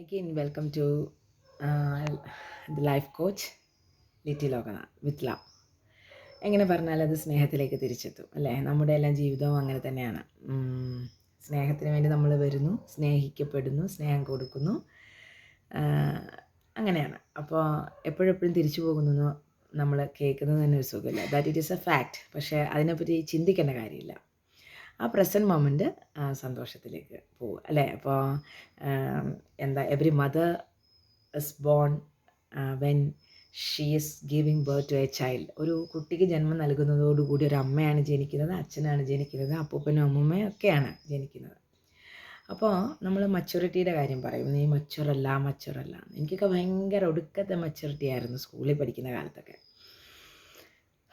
Welcome to uh, the life coach Litty Lokana with love എങ്ങനെ പറഞ്ഞാൽ അത് സ്നേഹത്തിലേക്ക് തിരിച്ചെത്തും അല്ലേ? നമ്മുടെ എല്ലാം ജീവിതവും അങ്ങനെ തന്നെയാണ്. സ്നേഹത്തിന് വേണ്ടി നമ്മൾ വരുന്നു സ്നേഹിക്കപ്പെടുന്നു സ്നേഹം കൊടുക്കുന്നു. അങ്ങനെയാണ്. അപ്പോൾ എപ്പോഴെപ്പോഴും തിരിച്ചു പോകുന്നു നമ്മൾ കേൾക്കുന്നത് തന്നെ ഒരു സുഖമില്ല. That it is a fact പക്ഷേ അതിനെപ്പറ്റി ചിന്തിക്കേണ്ട കാര്യമില്ല. ആ പ്രസന്റ് മൊമെന്റ് സന്തോഷത്തിലേക്ക് പോവുക. അല്ലേ? അപ്പോൾ എന്താ every mother is born when she is giving birth to a child ഒരു കുട്ടിക്ക് ജന്മം നൽകുന്നതോടുകൂടി ഒരു അമ്മയാണ് ജനിക്കുന്നത് അച്ഛനാണ് ജനിക്കുന്നത് അപ്പൂപ്പനും അമ്മൂമ്മയും ഒക്കെയാണ് ജനിക്കുന്നത്. അപ്പോൾ നമ്മൾ മച്യൂരിറ്റിയുടെ കാര്യം പറയും നീ മച്ചുറല്ല മച്ചുറല്ല എനിക്കൊക്കെ ഭയങ്കര ഒടുക്കത്തെ മച്യൂരിറ്റി ആയിരുന്നു സ്കൂളിൽ പഠിക്കുന്ന കാലത്തൊക്കെ.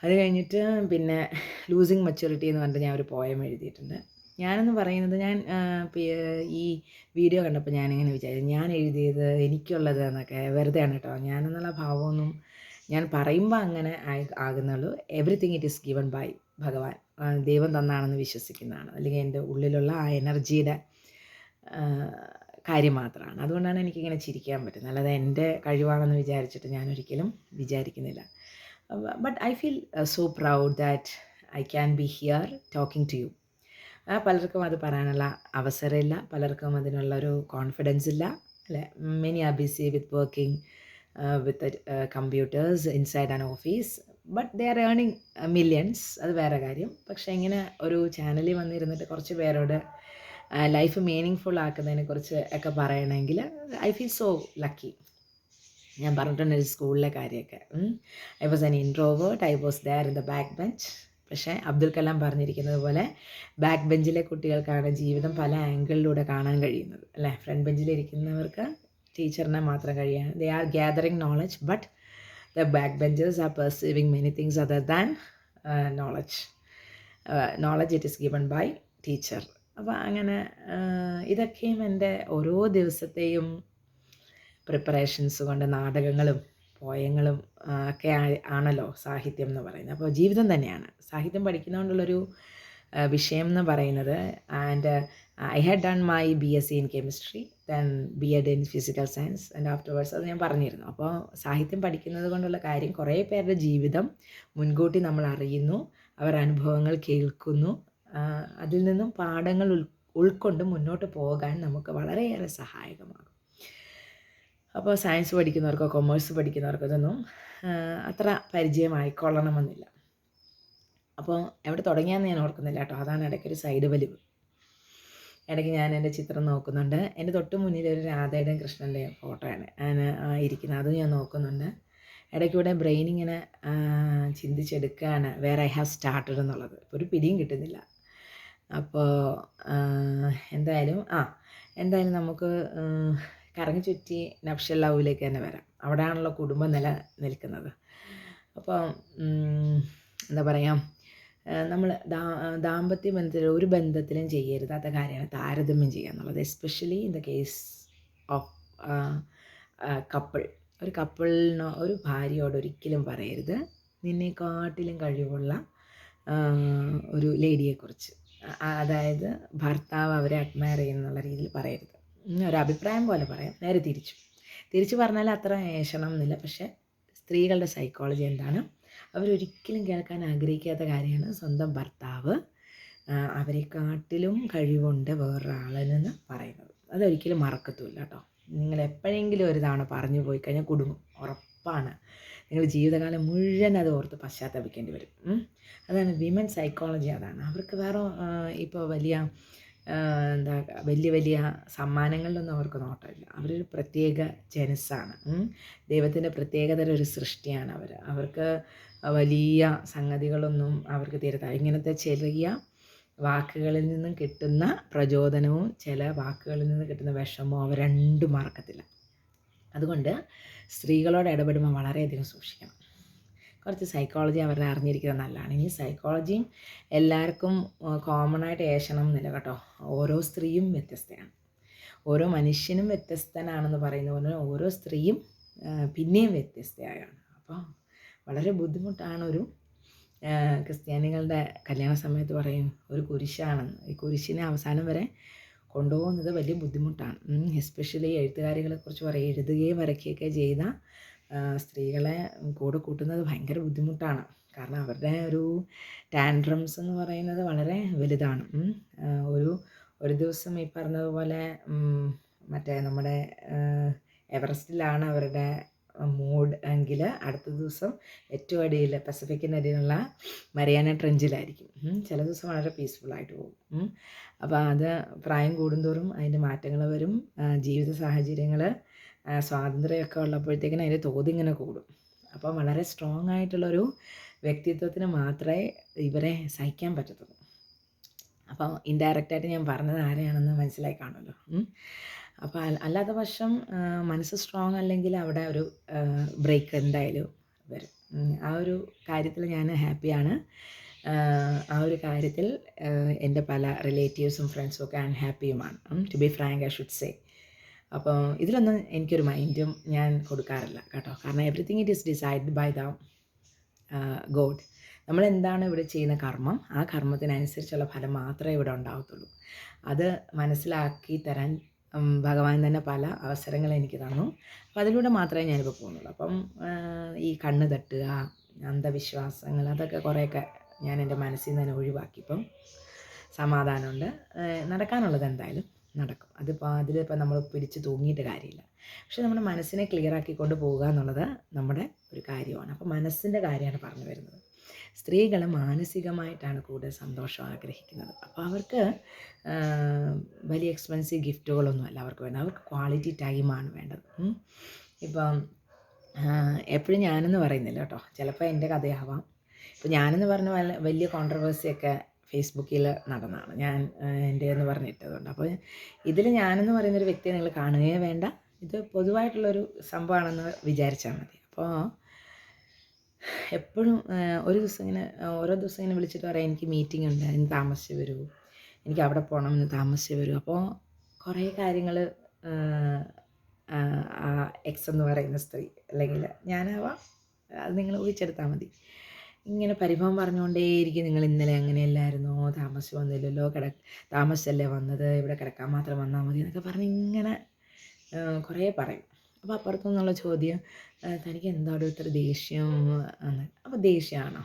അത് കഴിഞ്ഞിട്ട് പിന്നെ ലൂസിങ് മച്യൂരിറ്റി എന്ന് പറഞ്ഞിട്ട് ഞാൻ ഒരു പോയം എഴുതിയിട്ടുണ്ട്. ഞാനെന്ന് പറയുന്നത് ഞാൻ ഈ വീഡിയോ കണ്ടപ്പോൾ ഞാനിങ്ങനെ വിചാരിച്ചു ഞാൻ എഴുതിയത് എനിക്കുള്ളത് എന്നൊക്കെ വെറുതെയാണ് കേട്ടോ. ഞാനെന്നുള്ള ഭാവമൊന്നും ഞാൻ പറയുമ്പോൾ അങ്ങനെ ആകുന്നുള്ളൂ. Everything it is given by Bhagavan. ദൈവം തന്നാണെന്ന് വിശ്വസിക്കുന്നതാണ്. അല്ലെങ്കിൽ എന്റെ ഉള്ളിലുള്ള ആ എനർജിയുടെ കാര്യം മാത്രമാണ്. അതുകൊണ്ടാണ് എനിക്കിങ്ങനെ ചിരിക്കാൻ പറ്റുന്നത്. അല്ലാതെ എന്റെ കഴിവാണെന്ന് വിചാരിച്ചിട്ട് ഞാനൊരിക്കലും വിചാരിക്കുന്നില്ല. But I feel so proud that I can be here talking to you പലർക്കും അത് പറയാനുള്ള അവസരമില്ല. പലർക്കും അതിനുള്ളൊരു കോൺഫിഡൻസ് ഇല്ല. അല്ലേ? Many are busy with working with computers inside an office but they are ഏണിങ് millions അത് വേറെ കാര്യം. പക്ഷേ ഇങ്ങനെ ഒരു ചാനലിൽ വന്നിരുന്നിട്ട് കുറച്ച് പേരോട് ലൈഫ് മീനിങ് ഫുൾ ആക്കുന്നതിനെ കുറിച്ച് ഒക്കെ പറയണമെങ്കിൽ ഐ ഫീൽ സോ ലക്കി ഞാൻ പറഞ്ഞിട്ടുണ്ട് സ്കൂളിലെ കാര്യമൊക്കെ. I was an introvert I was there in the back bench പക്ഷേ അബ്ദുൽ കലാം പറഞ്ഞിരിക്കുന്നത് പോലെ ബാക്ക് ബെഞ്ചിലെ കുട്ടികൾക്കാണ് ജീവിതം പല ആംഗിളിലൂടെ കാണാൻ കഴിയുന്നത്. അല്ലേ? ഫ്രണ്ട് ബെഞ്ചിലിരിക്കുന്നവർക്ക് ടീച്ചറിനെ മാത്രം കഴിയാണ്. They are gathering knowledge but the back benchers are perceiving many things other than knowledge knowledge it is given by teacher അപ്പോൾ അങ്ങനെ ആഹ് ഇതൊക്കെയും എന്റെ ഓരോ ദിവസത്തെയും പ്രിപ്പറേഷൻസ് കൊണ്ട് നാടകങ്ങളും പോയങ്ങളും ഒക്കെ ആണല്ലോ സാഹിത്യം എന്ന് പറയുന്നത്. അപ്പോൾ ജീവിതം തന്നെയാണ്. സാഹിത്യം പഠിക്കുന്നതുകൊണ്ടുള്ളൊരു വിഷയം എന്ന് പറയുന്നത് and I had done my B S C in chemistry then B Ed in physical science and afterwards അത് ഞാൻ പറഞ്ഞിരുന്നു. അപ്പോൾ സാഹിത്യം പഠിക്കുന്നത് കൊണ്ടുള്ള കാര്യം കുറേ പേരുടെ ജീവിതം മുൻകൂട്ടി നമ്മൾ അറിയുന്നു അവർ അനുഭവങ്ങൾ കേൾക്കുന്നു അതിൽ നിന്നും പാഠങ്ങൾ ഉൾ ഉൾക്കൊണ്ട് മുന്നോട്ട് പോകാൻ നമുക്ക് വളരെയേറെ സഹായകമാകും. അപ്പോൾ സയൻസ് പഠിക്കുന്നവർക്കോ കൊമേഴ്സ് പഠിക്കുന്നവർക്കോ ഇതൊന്നും അത്ര പരിചയമായിക്കൊള്ളണമെന്നില്ല. അപ്പോൾ എവിടെ തുടങ്ങിയാന്ന് ഞാൻ ഓർക്കുന്നില്ല കേട്ടോ. അതാണ് ഇടയ്ക്കൊരു സൈഡ് വലിവ്. ഇടയ്ക്ക് ഞാൻ എന്റെ ചിത്രം നോക്കുന്നുണ്ട്. എന്റെ തൊട്ട് മുന്നിൽ ഒരു രാധയുടെയും കൃഷ്ണന്റെയും ഫോട്ടോയാണ് ഇരിക്കുന്നത്. അതും ഞാൻ നോക്കുന്നുണ്ട്. ഇടയ്ക്കൂടെ ബ്രെയിൻ ഇങ്ങനെ ചിന്തിച്ചെടുക്കുകയാണ്. വേറെ ഐ ഹാവ് സ്റ്റാർട്ടഡ് എന്നുള്ളത്. ഒരു പിടിയും കിട്ടുന്നില്ല. അപ്പോൾ എന്തായാലും ആ എന്തായാലും നമുക്ക് കറങ്ങി ചുറ്റി നഫ്ഷൽ ലവിലേക്ക് തന്നെ വരാം. അവിടെയാണല്ലോ കുടുംബം നില നിൽക്കുന്നത്. അപ്പോൾ എന്താ പറയുക നമ്മൾ ദാ ദാമ്പത്യ ബന്ധത്തിൽ ഒരു ബന്ധത്തിലും ചെയ്യരുതാത്ത കാര്യമാണ് താരതമ്യം ചെയ്യുക എന്നുള്ളത്. Especially in the case of couple ഒരു കപ്പിളിനോ ഒരു ഭാര്യയോട് ഒരിക്കലും പറയരുത്. നിന്നെക്കാട്ടിലും കഴിവുള്ള ഒരു ലേഡിയെക്കുറിച്ച് അതായത് ഭർത്താവ് അവരെ അഡ്മയർ ചെയ്യുന്നുള്ള രീതിയിൽ പറയരുത്. ഉം, ഒരു അഭിപ്രായം പോലെ പറയാം. നേരെ തിരിച്ചു. തിരിച്ചു പറഞ്ഞാൽ അത്ര ഏഷണം എന്നില്ല. പക്ഷേ സ്ത്രീകളുടെ സൈക്കോളജി എന്താണ്? അവരൊരിക്കലും കേൾക്കാൻ ആഗ്രഹിക്കാത്ത കാര്യമാണ്. സ്വന്തം ഭർത്താവ് അവരെ അവരെക്കാട്ടിലും കഴിവുണ്ട് വേറൊരാളെന്ന് പറയുന്നത്. അതൊരിക്കലും മറക്കത്തുമില്ല കേട്ടോ. നിങ്ങൾ എപ്പോഴെങ്കിലും ഒരു തവണ പറഞ്ഞു പോയി കഴിഞ്ഞാൽ കുടുങ്ങും. ഉറപ്പാണ്. നിങ്ങൾ ജീവിതകാലം മുഴുവൻ അത് ഓർത്ത് പശ്ചാത്തപിക്കേണ്ടി വരും. അതാണ് വിമൻ സൈക്കോളജി അതാണ്. അവർക്ക് വേറെ ഇപ്പോൾ വലിയ എന്താ വലിയ വലിയ സമ്മാനങ്ങളിലൊന്നും അവർക്ക് നോട്ടമില്ല. അവരൊരു പ്രത്യേക ജനസ്സാണ്. ദൈവത്തിന്റെ പ്രത്യേകതര ഒരു സൃഷ്ടിയാണ് അവർ. അവർക്ക് വലിയ സംഗതികളൊന്നും അവർക്ക് തീരത്ത ഇങ്ങനത്തെ ചെറിയ വാക്കുകളിൽ നിന്നും കിട്ടുന്ന പ്രചോദനവും ചില വാക്കുകളിൽ നിന്നും കിട്ടുന്ന വിഷമവും അവർ രണ്ടും മറക്കത്തില്ല. അതുകൊണ്ട് സ്ത്രീകളോട് ഇടപെടുമ്പോൾ വളരെയധികം സൂക്ഷിക്കണം. കുറച്ച് സൈക്കോളജി അവരുടെ അറിഞ്ഞിരിക്കുന്നത് നല്ലതാണ്. ഇനി സൈക്കോളജിയും എല്ലാവർക്കും കോമൺ ആയിട്ട് ഏഷണം എന്നില്ല കേട്ടോ. ഓരോ സ്ത്രീയും വ്യത്യസ്തയാണ്. ഓരോ മനുഷ്യനും വ്യത്യസ്തനാണെന്ന് പറയുന്ന പോലെ ഓരോ സ്ത്രീയും പിന്നെയും വ്യത്യസ്തയാണ്. അപ്പോൾ വളരെ ബുദ്ധിമുട്ടാണ് ഒരു ക്രിസ്ത്യാനികളുടെ കല്യാണ സമയത്ത് പറയും ഒരു കുരിശാണെന്ന്. ഈ കുരിശിനെ അവസാനം വരെ കൊണ്ടുപോകുന്നത് വലിയ ബുദ്ധിമുട്ടാണ്. എസ്പെഷ്യലി എഴുത്തുകാരികളെക്കുറിച്ച് പറയും എഴുതുകയും വരയ്ക്കുകയൊക്കെ ചെയ്ത സ്ത്രീകളെ കൂടെ കൂട്ടുന്നത് ഭയങ്കര ബുദ്ധിമുട്ടാണ്. കാരണം അവരുടെ ഒരു ടാൻഡ്രംസ് എന്ന് പറയുന്നത് വളരെ വലുതാണ്. ഒരു ഒരു ദിവസം ഈ പറഞ്ഞതുപോലെ മറ്റേ നമ്മുടെ എവറസ്റ്റിലാണ് അവരുടെ മൂഡ് എങ്കിൽ അടുത്ത ദിവസം ഏറ്റവും അടിയിൽ പസഫിക്കിന്റെ അടിയിലുള്ള മരിയാന ട്രെഞ്ചിലായിരിക്കും. ചില ദിവസം വളരെ പീസ്ഫുള്ളായിട്ട് പോകും. അപ്പോൾ അത് പ്രായം കൂടുന്തോറും അതിന്റെ മാറ്റങ്ങൾ വരും. ജീവിത സാഹചര്യങ്ങൾ സ്വാതന്ത്ര്യമൊക്കെ ഉള്ളപ്പോഴത്തേക്കിനും അതിന്റെ തോതിങ്ങനെ കൂടും. അപ്പം വളരെ സ്ട്രോങ് ആയിട്ടുള്ളൊരു വ്യക്തിത്വത്തിന് മാത്രമേ ഇവരെ സഹിക്കാൻ പറ്റത്തുള്ളൂ. അപ്പോൾ ഇൻഡയറക്റ്റായിട്ട് ഞാൻ പറഞ്ഞത് ആരെയാണെന്ന് മനസ്സിലായി കാണുമല്ലോ. അപ്പോൾ അല്ലാത്ത പക്ഷം മനസ്സ് സ്ട്രോങ് അല്ലെങ്കിൽ അവിടെ ഒരു ബ്രേക്ക് എന്തായാലും വരും. ആ ഒരു കാര്യത്തിൽ ഞാൻ ഹാപ്പിയാണ് ആ ഒരു കാര്യത്തിൽ എന്റെ പല റിലേറ്റീവ്സും ഫ്രണ്ട്സും ഒക്കെ അൺഹാപ്പിയുമാണ് to be frank I should say അപ്പോൾ ഇതിലൊന്നും എനിക്കൊരു മൈൻഡും ഞാൻ കൊടുക്കാറില്ല കേട്ടോ. കാരണം everything it is decide by the god നമ്മൾ എന്താണ് ഇവിടെ ചെയ്യുന്ന കർമ്മം? ആ കർമ്മത്തിനനുസരിച്ചുള്ള ഫലം മാത്രമേ ഇവിടെ ഉണ്ടാകത്തുള്ളൂ അത് മനസ്സിലാക്കി തരാൻ ഭഗവാൻ തന്നെ പല അവസരങ്ങൾ എനിക്ക് തന്നു. അപ്പോൾ അതിലൂടെ മാത്രമേ ഞാനിപ്പോൾ പോകുന്നുള്ളൂ. അപ്പം ഈ കണ്ണ് തട്ടുക അന്ധവിശ്വാസങ്ങൾ അതൊക്കെ കുറേയൊക്കെ ഞാൻ എന്റെ മനസ്സിൽ നിന്ന് തന്നെ ഒഴിവാക്കി. ഇപ്പം സമാധാനമുണ്ട്. നടക്കാനുള്ളത് എന്തായാലും. നടക്കും. അതിപ്പോൾ അതിലിപ്പോൾ നമ്മൾ പിടിച്ച് തൂങ്ങിയിട്ട് കാര്യമില്ല. പക്ഷെ നമ്മുടെ മനസ്സിനെ ക്ലിയർ ആക്കിക്കൊണ്ട് പോവുക എന്നുള്ളത് നമ്മുടെ ഒരു കാര്യമാണ്. അപ്പോൾ മനസ്സിന്റെ കാര്യമാണ് പറഞ്ഞു വരുന്നത്. സ്ത്രീകൾ മാനസികമായിട്ടാണ് കൂടുതൽ സന്തോഷം ആഗ്രഹിക്കുന്നത്. അപ്പോൾ അവർക്ക് വലിയ എക്സ്പെൻസീവ് ഗിഫ്റ്റുകളൊന്നുമല്ല അവർക്ക് വേണ്ടത്. അവർക്ക് ക്വാളിറ്റി ടൈമാണ് വേണ്ടത്. ഇപ്പം എപ്പോഴും ഞാനെന്ന് പറയുന്നില്ല കേട്ടോ. ചിലപ്പോൾ എന്റെ കഥയാവാം. ഇപ്പോൾ ഞാനെന്ന് പറഞ്ഞ വലിയ കോൺട്രവേഴ്സിയൊക്കെ ഫേസ്ബുക്കിൽ നടന്നതാണ്. ഞാൻ എന്റെ എന്ന് പറഞ്ഞിട്ടതുകൊണ്ട് അപ്പോൾ ഇതിൽ ഞാനെന്ന് പറയുന്നൊരു വ്യക്തിയെ നിങ്ങൾ കാണുകയേ വേണ്ട. ഇത് പൊതുവായിട്ടുള്ളൊരു സംഭവമാണെന്ന് വിചാരിച്ചാൽ മതി. അപ്പോൾ എപ്പോഴും ഒരു ദിവസം ഇങ്ങനെ ഓരോ ദിവസം ഇങ്ങനെ വിളിച്ചിട്ട് പറയാം എനിക്ക് മീറ്റിംഗ് ഉണ്ട് ഇന്ന് താമസിച്ച് വരൂ. എനിക്ക് അവിടെ പോകണം ഇന്ന് താമസിച്ച് വരൂ. അപ്പോൾ കുറേ കാര്യങ്ങൾ എക്സ് എന്ന് പറയുന്ന സ്ത്രീ അല്ലെങ്കിൽ ഞാനാവാം അത് നിങ്ങൾ ഊഹിച്ചെടുത്താൽ മതി. ഇങ്ങനെ പരിഭവം പറഞ്ഞുകൊണ്ടേയിരിക്കും. നിങ്ങൾ ഇന്നലെ അങ്ങനെയല്ലായിരുന്നോ? താമസിച്ച് വന്നില്ലല്ലോ? കിട താമസിച്ചല്ലേ വന്നത്? ഇവിടെ കിടക്കാൻ മാത്രം വന്നാൽ മതി എന്നൊക്കെ പറഞ്ഞ് ഇങ്ങനെ കുറേ പറയും. അപ്പോൾ അപ്പുറത്തു നിന്നുള്ള ചോദ്യം തനിക്ക് എന്താണ് ഇത്ര ദേഷ്യം? എന്ന്. അപ്പോൾ ദേഷ്യമാണോ?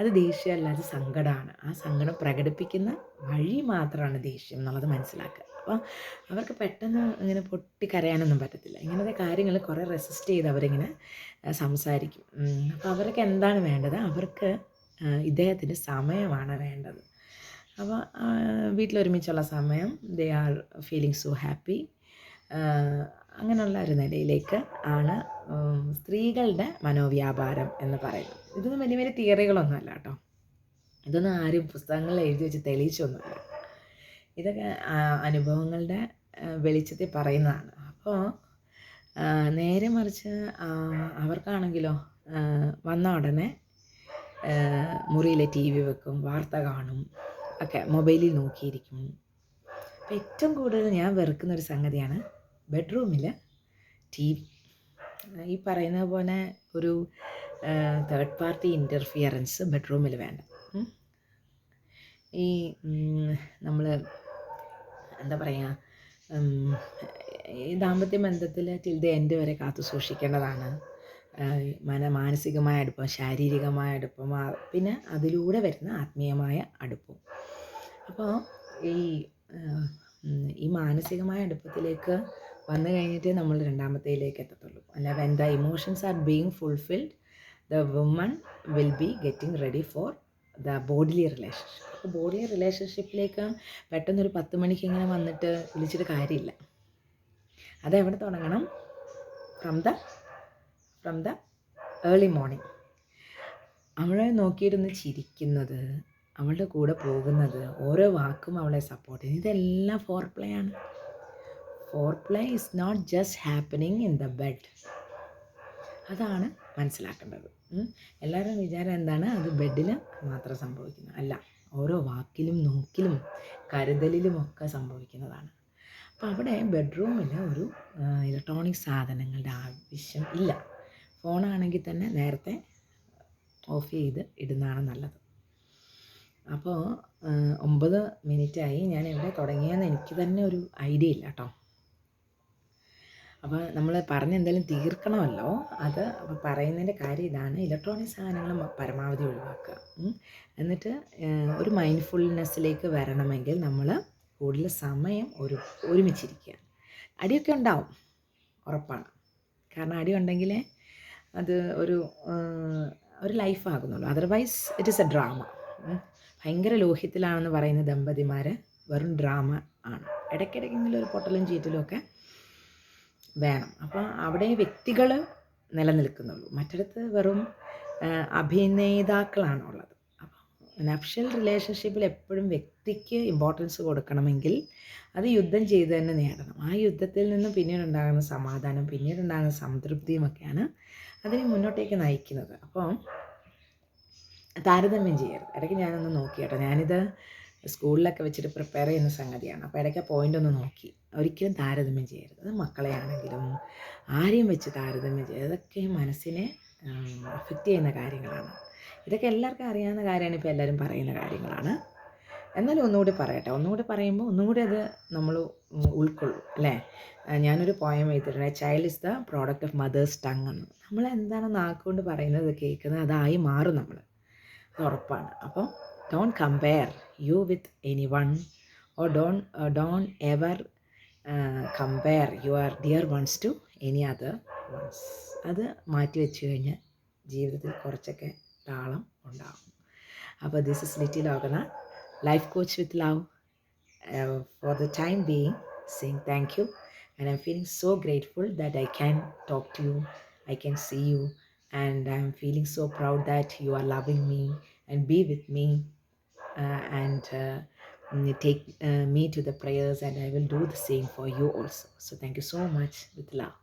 അത് ദേഷ്യമല്ല അത് സങ്കടമാണ്. ആ സങ്കടം പ്രകടിപ്പിക്കുന്ന വഴി മാത്രമാണ് ദേഷ്യം എന്നുള്ളത് മനസ്സിലാക്കുക. അപ്പോൾ അവർക്ക് പെട്ടെന്ന് ഇങ്ങനെ പൊട്ടി കരയാനൊന്നും പറ്റത്തില്ല. ഇങ്ങനത്തെ കാര്യങ്ങൾ കുറേ റെസിസ്റ്റ് ചെയ്ത് അവരിങ്ങനെ സംസാരിക്കും. അപ്പോൾ അവർക്ക് എന്താണ് വേണ്ടത്? അവർക്ക് ഇദ്ദേഹത്തിന്റെ സമയമാണ് വേണ്ടത്. അപ്പോൾ വീട്ടിലൊരുമിച്ചുള്ള സമയം they are feeling so happy അങ്ങനെയുള്ള ഒരു നിലയിലേക്ക് ആണ് സ്ത്രീകളുടെ മനോവ്യാപാരം എന്ന് പറയുന്നത്. ഇതൊന്നും വലിയ വലിയ തിയറികളൊന്നുമല്ല കേട്ടോ. ഇതൊന്നും ആരും പുസ്തകങ്ങളിൽ എഴുതി വെച്ച് തെളിയിച്ചൊന്നുമല്ല. ഇതൊക്കെ അനുഭവങ്ങളുടെ വെളിച്ചത്തിൽ പറയുന്നതാണ്. അപ്പോൾ നേരെ മറിച്ച് അവർക്കാണെങ്കിലോ വന്ന ഉടനെ മുറിയിലെ ടി വി വെക്കും വാർത്ത കാണും ഒക്കെ മൊബൈലിൽ നോക്കിയിരിക്കും. അപ്പം ഏറ്റവും കൂടുതൽ ഞാൻ വെറുക്കുന്ന ഒരു സംഗതിയാണ് ബെഡ്റൂമിൽ ടി വി. ഈ പറയുന്ന പോലെ ഒരു തേർഡ് പാർട്ടി ഇന്റർഫിയറൻസ് ബെഡ്റൂമിൽ വേണ്ട. ഈ നമ്മൾ എന്താ പറയുക ഈ ദാമ്പത്യ ബന്ധത്തിൽ ടിൽ ദ എൻഡ് വരെ കാത്തു സൂക്ഷിക്കേണ്ടതാണ്. മന മാനസികമായ അടുപ്പം ശാരീരികമായ അടുപ്പം പിന്നെ അതിലൂടെ വരുന്ന ആത്മീയമായ അടുപ്പം. അപ്പോൾ ഈ ഈ മാനസികമായ അടുപ്പത്തിലേക്ക് വന്നു കഴിഞ്ഞിട്ട് നമ്മൾ രണ്ടാമത്തേലേക്ക് എത്തത്തുള്ളൂ. അല്ല when the emotions are being fulfilled the woman will be getting ready for the bodily relationship അപ്പോൾ ബോഡിലി റിലേഷൻഷിപ്പിലേക്ക് പെട്ടെന്നൊരു പത്ത് മണിക്ക് ഇങ്ങനെ വന്നിട്ട് വിളിച്ചിട്ട് കാര്യമില്ല. അതെവിടെ തുടങ്ങണം? From the from the early morning അവളെ നോക്കിയിരുന്ന് ചിരിക്കുന്നത് അവളുടെ കൂടെ പോകുന്നത് ഓരോ വാക്കും അവളെ സപ്പോർട്ട് ചെയ്യുന്നത് ഇതെല്ലാം ഫോർ പ്ലേ ആണ്. Foreplay is not just happening in the bed അതാണ് മനസ്സിലാക്കേണ്ടത്. എല്ലാവരും വിചാരം എന്താണ്? അത് ബെഡിൽ മാത്രം സംഭവിക്കുന്നത് അല്ല ഓരോ വാക്കിലും നോക്കിലും കരുതലിലും ഒക്കെ സംഭവിക്കുന്നതാണ്. അപ്പോൾ അവിടെ ബെഡ്റൂമിൽ ഒരു ഇലക്ട്രോണിക് സാധനങ്ങളുടെ ആവശ്യം ഇല്ല. ഫോണാണെങ്കിൽ തന്നെ നേരത്തെ ഓഫ് ചെയ്ത് ഇടുന്നതാണ് നല്ലത്. അപ്പോൾ ഒമ്പത് മിനിറ്റായി ഞാൻ എവിടെ തുടങ്ങിയെന്ന് എനിക്ക് തന്നെ ഒരു ഐഡിയ ഇല്ല കേട്ടോ. അപ്പോൾ നമ്മൾ പറഞ്ഞ് എന്തായാലും തീർക്കണമല്ലോ. അത് അപ്പോൾ പറയുന്നതിന്റെ കാര്യം ഇതാണ്. ഇലക്ട്രോണിക് സാധനങ്ങൾ പരമാവധി ഒഴിവാക്കുക. എന്നിട്ട് ഒരു മൈൻഡ്ഫുൾനെസ്സിലേക്ക് വരണമെങ്കിൽ നമ്മൾ കൂടുതൽ സമയം ഒരു ഒരുമിച്ചിരിക്കുക. അടിയൊക്കെ ഉണ്ടാവും. ഉറപ്പാണ്. കാരണം അടി ഉണ്ടെങ്കിലേ അത് ഒരു ഒരു ലൈഫാകുന്നുള്ളൂ otherwise it is a drama ഭയങ്കര ലോഹ്യത്തിലാണെന്ന് പറയുന്ന ദമ്പതിമാർ വെറും ഡ്രാമ ആണ്. ഇടയ്ക്കിടയ്ക്കെങ്കിലും ഒരു പൊട്ടലും ചീറ്റലും ഒക്കെ വേണം. അപ്പോൾ അവിടെ വ്യക്തികൾ നിലനിൽക്കുന്നുള്ളൂ. മറ്റിടത്ത് വെറും അഭിനേതാക്കളാണ് ഉള്ളത് അപ്പോൾ നഫ്ഷൽ റിലേഷൻഷിപ്പിൽ എപ്പോഴും വ്യക്തിക്ക് ഇമ്പോർട്ടൻസ് കൊടുക്കണമെങ്കിൽ അത് യുദ്ധം ചെയ്ത് തന്നെ നേടണം. ആ യുദ്ധത്തിൽ നിന്ന് പിന്നീടുണ്ടാകുന്ന സമാധാനം പിന്നീടുണ്ടാകുന്ന സംതൃപ്തിയുമൊക്കെയാണ് അതിനെ മുന്നോട്ടേക്ക് നയിക്കുന്നത്. അപ്പോൾ താരതമ്യം ചെയ്യരുത്. ഇടയ്ക്ക് ഞാനൊന്ന് നോക്കിയേട്ടോ. ഞാനിത് സ്കൂളിലൊക്കെ വെച്ചിട്ട് പ്രിപ്പയർ ചെയ്യുന്ന സംഗതിയാണ്. അപ്പോൾ ഇടയ്ക്ക് പോയിന്റ് ഒന്ന് നോക്കി. ഒരിക്കലും താരതമ്യം ചെയ്യരുത്. അത് മക്കളെ ആണെങ്കിലും ആരെയും വെച്ച് താരതമ്യം ചെയ്യരുത്. അതൊക്കെ മനസ്സിനെ അഫക്റ്റ് ചെയ്യുന്ന കാര്യങ്ങളാണ്. ഇതൊക്കെ എല്ലാവർക്കും അറിയാവുന്ന കാര്യമാണ്. ഇപ്പോൾ എല്ലാവരും പറയുന്ന കാര്യങ്ങളാണ്. എന്നാലും ഒന്നുകൂടി പറയട്ടെ. ഒന്നുകൂടി പറയുമ്പോൾ ഒന്നുകൂടി അത് നമ്മൾ ഉൾക്കൊള്ളും അല്ലേ? ഞാനൊരു പോയം എഴുതിയിട്ടുണ്ട്. Child is the product of mother's tongue എന്ന്. നമ്മൾ എന്താണ് നാക്കുകൊണ്ട് പറയുന്നത് കേൾക്കുന്നത്? അതായി മാറും നമ്മൾ അത് ഉറപ്പാണ്. അപ്പം don't compare you with any one or don't don't ever compare your dear ones to any other ones അത് മാറ്റി വെച്ച് കഴിഞ്ഞാൽ ജീവിതത്തിൽ കുറച്ചൊക്കെ താളം ഉണ്ടാകും അപ്പോൾ this is little ഓർഗന life coach with love uh, for the time being saying thank you and i'm feeling so grateful that i can talk to you i can see you and i'm feeling so proud that you are loving me and be with me uh, and uh, take uh, me to the prayers and i will do the same for you also. So thank you so much. With love